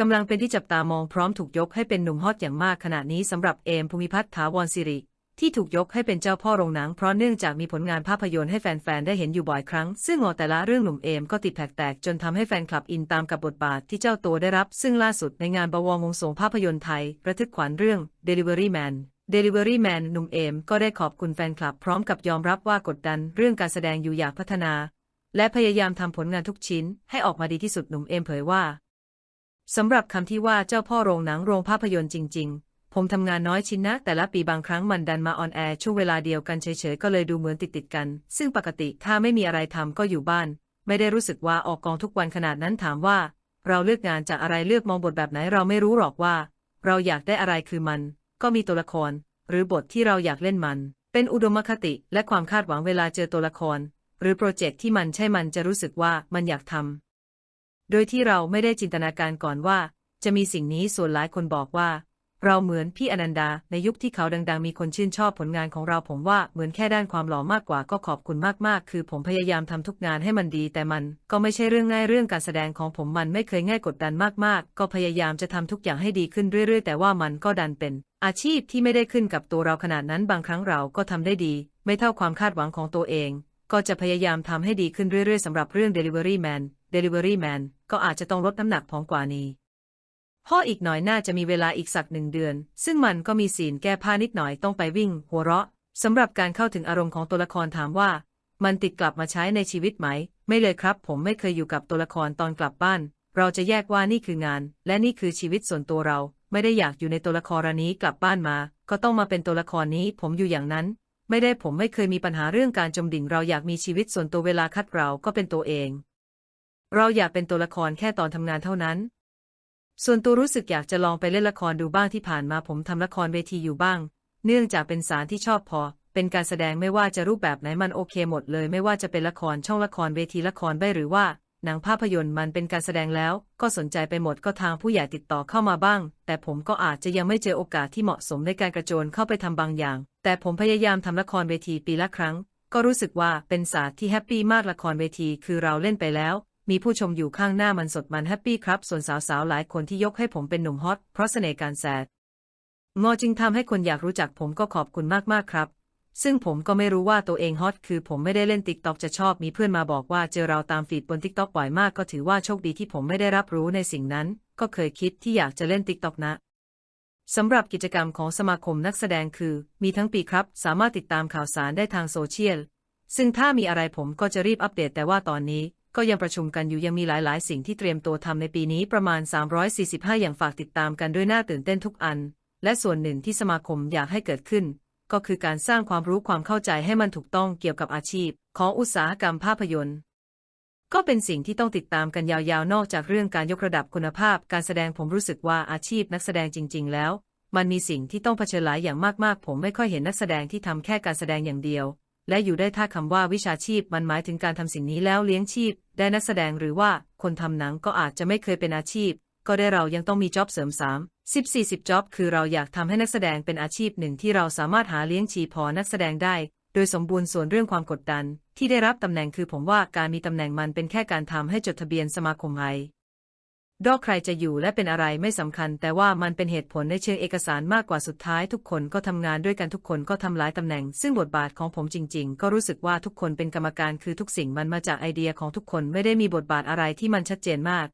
กำลังเป็นที่จับตามองพร้อมถูกยกให้เป็นหนุ่มฮอตอย่างมากขณะนี้สำหรับเอมภูมิพัฒน์ถาวรสิริ ที่ถูกยกให้เป็นเจ้าพ่อโรงหนังเพราะเนื่องจากมีผลงานภาพยนตร์ให้แฟนๆ ได้เห็นอยู่บ่อยครั้ง ซึ่งงอแต่ละเรื่องหนุ่มเอมก็ติดแผกแตกจนทำให้แฟนคลับอินตามกับบทบาทที่เจ้าตัวได้รับ ซึ่งล่าสุดในงานบวงวงสงภาพยนตร์ไทย ประทึกขวัญเรื่อง Delivery Man Delivery Man หนุ่มเอมก็ได้ขอบคุณแฟนคลับพร้อมกับยอมรับว่ากดดันเรื่องการแสดงอยู่อยากพัฒนา และพยายามทำผลงานทุกชิ้นให้ออกมาดีที่สุดหนุ่มเอมเผยว่า สำหรับคำที่ว่าเจ้าพ่อโรงหนังโรงภาพยนตร์จริง ๆ ผมทำงานน้อยชิ้นนะแต่ละปีบางครั้งมันดันมาออนแอร์ช่วงเวลาเดียวกันเฉยๆ ก็เลยดูเหมือนติดๆกัน ซึ่งปกติถ้าไม่มีอะไรทำก็อยู่บ้าน ไม่ได้รู้สึกว่าออกกองทุกวันขนาดนั้นถามว่า เราเลือกงานจากอะไรเลือกมองบทแบบไหนเราไม่รู้หรอกว่า เราอยากได้อะไรคือมัน ก็มีตัวละคร หรือบทที่เราอยากเล่นมัน เป็นอุดมคติและความคาดหวังเวลาเจอตัวละคร หรือโปรเจกต์ที่มันใช่มันจะรู้สึกว่ามันอยากทำ โดยที่เราไม่ได้จินตนาการก่อนว่า จะมีสิ่งนี้ส่วนหลายคนบอกว่า เราเหมือนพี่อนันดา ในยุคที่เขาดัง ๆ มีคนชื่นชอบผลงานของเราผมว่าเหมือนแค่ด้านความหล่อมากกว่าก็ขอบคุณมากๆ คือผมพยายามทำทุกงานให้มันดี แต่มันก็ไม่ใช่เรื่องง่ายเรื่องการแสดงของผมมันไม่เคยง่ายกดดันมากๆ ก็พยายามจะทำทุกอย่างให้ดีขึ้นเรื่อย ๆ แต่ว่ามันก็ดันเป็น อาชีพที่ไม่ได้ขึ้นกับตัวเราขนาดนั้นบางครั้งเราก็ทำได้ดี ไม่เท่าความคาดหวังของตัวเอง ก็จะพยายามทำให้ดีขึ้นเรื่อยๆสำหรับเรื่อง Delivery Man Delivery Man ก็อาจจะต้องลดน้ำหนักผอมกว่านี้พ่ออีกหน่อยน่าจะมีเวลาอีกสักหนึ่งเดือน ซึ่งมันก็มีสีนแก้ผ้านิดหน่อยต้องไปวิ่ง หัวเราะสำหรับการเข้าถึงอารมณ์ของตัวละครถามว่า มันติดกลับมาใช้ในชีวิตไหม ไม่เลยครับ ผมไม่เคยอยู่กับตัวละครตอนกลับบ้าน เราจะแยกว่านี่คืองาน และนี่คือชีวิตส่วนตัวเรา ไม่ได้อยากอยู่ในตัวละครนี้กลับบ้านมา ก็ต้องมาเป็นตัวละครนี้ ผมอยู่อย่างนั้น ไม่ได้ผมไม่เคยมีปัญหาเรื่องการจมดิ่งเราอยากมีชีวิตส่วนตัวเวลาคัดเราก็เป็นตัวเอง เราอยากเป็นตัวละครแค่ตอนทำงานเท่านั้น ส่วนตัวรู้สึกอยากจะลองไปเล่นละครดูบ้างที่ผ่านมาผมทำละครเวทีอยู่บ้าง เนื่องจากเป็นสารที่ชอบพอ เป็นการแสดงไม่ว่าจะรูปแบบไหนมันโอเคหมดเลย ไม่ว่าจะเป็นละครช่องละครเวทีละครใบหรือว่า หนังภาพยนตร์มันเป็นการแสดงแล้ว ก็สนใจไปหมดก็ทางผู้ใหญ่ติดต่อเข้ามาบ้าง แต่ผมก็อาจจะยังไม่เจอโอกาสที่เหมาะสมในการกระโจนเข้าไปทำบางอย่าง แต่ผมพยายามทำละครเวทีปีละครั้ง ก็รู้สึกว่าเป็นศาสตร์ที่แฮปปี้มากละครเวทีคือเราเล่นไปแล้ว มีผู้ชมอยู่ข้างหน้ามันสดมันแฮปปี้ครับ ส่วนสาวๆ หลายคนที่ยกให้ผมเป็นหนุ่มฮอต เพราะเสน่ห์การแสดงอจึงทำให้คนอยากรู้จักผมก็ขอบคุณมากๆ ครับ ซึ่งผมก็ไม่รู้ว่าตัวเองฮอต คือผมไม่ได้เล่นติ๊กต็อกจะชอบมีเพื่อนมาบอกว่าเจอเราตามฟีดบนติ๊กต็อกบ่อยมากก็ถือว่าโชคดีที่ผมไม่ได้รับรู้ในสิ่งนั้น ก็เคยคิดที่อยากจะเล่นติ๊กต็อกนะสำหรับกิจกรรมของสมาคมนักแสดงคือ มีทั้งปีครับ สามารถติดตามข่าวสารได้ทางโซเชียล ซึ่งถ้ามีอะไรผมก็จะรีบอัปเดตแต่ว่าตอนนี้ ก็ยังประชุมกันอยู่ยังมีหลาย ๆ สิ่งที่เตรียมตัวทำในปีนี้ประมาณ 345 อย่างฝากติดตามกันด้วยหน้าตื่นเต้นทุกอัน และส่วนหนึ่งที่สมาคมอยากให้เกิดขึ้น ก็คือการสร้างความรู้ความเข้าใจให้มันถูกต้องเกี่ยวกับอาชีพ ของอุตสาหกรรมภาพยนตร์ก็เป็นสิ่งที่ต้องติดตามกันยาวๆ นอกจากเรื่องการยกระดับคุณภาพ การแสดงผมรู้สึกว่าอาชีพนักแสดงจริง ๆ แล้ว มันมีสิ่งที่ต้องเผชิญหลายอย่างมากๆ ผมไม่ค่อยเห็นนักแสดงที่ทำแค่การแสดงอย่างเดียว และอยู่ได้ถ้าคำว่าวิชาชีพมันหมายถึงการทำสิ่งนี้แล้วเลี้ยงชีพ ได้นักแสดงหรือว่าคนทำหนังก็อาจจะไม่เคยเป็นอาชีพ ก็ได้เรายังต้องมีจ็อบเสริม3 10 40จ็อบคือเราอยากทำให้นักแสดงเป็นอาชีพหนึ่งที่เราสามารถหาเลี้ยงชีพอนักแสดงได้ โดยสมบูรณ์ส่วนเรื่องความกดดัน ที่ได้รับตำแหน่งคือผมว่าการมีตำแหน่งมันเป็นแค่การทำให้จดทะเบียนสมาคมไอ ดอกใครจะอยู่และเป็นอะไรไม่สำคัญ แต่ว่ามันเป็นเหตุผลในเชิงเอกสารมากกว่าสุดท้าย ทุกคนก็ทำงานด้วยกันทุกคนก็ทำหลายตำแหน่ง ซึ่งบทบาทของผมจริง ๆ ก็รู้สึกว่าทุกคนเป็นกรรมการคือทุกสิ่งมันมาจากไอเดียของทุกคนไม่ได้มีบทบาทอะไรที่มันชัดเจนมาก